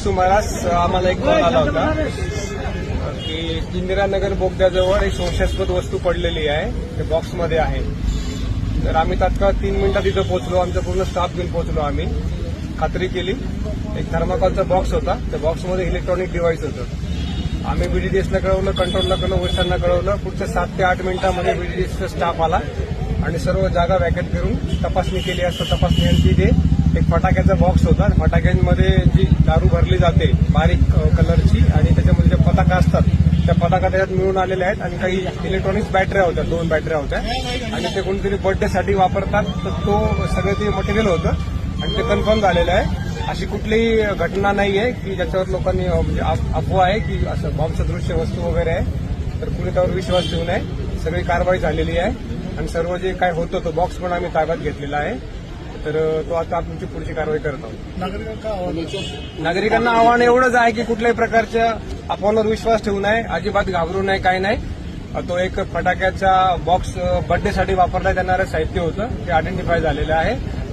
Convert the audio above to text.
सुमारास आम्हाला एक कॉल आला होता. की इंदिरानगर बोगद्याजवळ एक संशयास्पद वस्तू पडलेली आहे. ते बॉक्समध्ये आहे. तर आम्ही तात्काळ तीन मिनिटात तिथं पोहोचलो. आमचा पूर्ण स्टाफ घेऊन पोहोचलो आम्ही. खात्री केली. एक थर्माकॉलचा बॉक्स होता. त्या बॉक्समध्ये इलेक्ट्रॉनिक डिव्हाइस होतं. आम्ही बीडीडीएसला कळवलं कंट्रोलला कळवलं वरिष्ठांना कळवलं. पुढच्या सात ते आठ मिनिटांमध्ये बीडीडीएसचा स्टाफ आला. आणि सर्व जागा वॅकेट करून तपासणी केली असता तपासणी ते एक फटाक्याचा बॉक्स होता. फटाक्यांमध्ये जी दारू भरली जाते बारीक कलरची आणि त्याच्यामध्ये ज्या पताका असतात त्या पताका त्याच्यात मिळून आलेल्या आहेत आणि काही इलेक्ट्रॉनिक्स बॅटऱ्या होत्या दोन बॅटऱ्या होत्या. आणि ते कोणीतरी बर्थडेसाठी वापरतात तर तो सगळं ते मटेरियल होतं आणि ते कन्फर्म झालेलं आहे. अशी कुठलीही घटना नाही आहे की ज्याच्यावर लोकांनी म्हणजे अफवा आहे की असं बॉम्बसदृश्य वस्तू वगैरे आहे. तर कुणी त्यावर विश्वास ठेवून नये. सगळी कारवाई झालेली आहे. आणि सर्व जे काय होतं तो बॉक्स पण आम्ही ताब्यात घेतलेला आहे. तर तो आता तुमची पुढची कारवाई करत आहोत. नागरिकांना आवाहन एवढंच आहे की कुठल्याही प्रकारच्या अफवांवर विश्वास ठेवू नये अजिबात घाबरू नये काय नाही. तो एक फटाक्याचा बॉक्स बर्थडेसाठी वापरण्यात येणारं साहित्य होतं ते आयडेंटिफाय झालेलं आहे.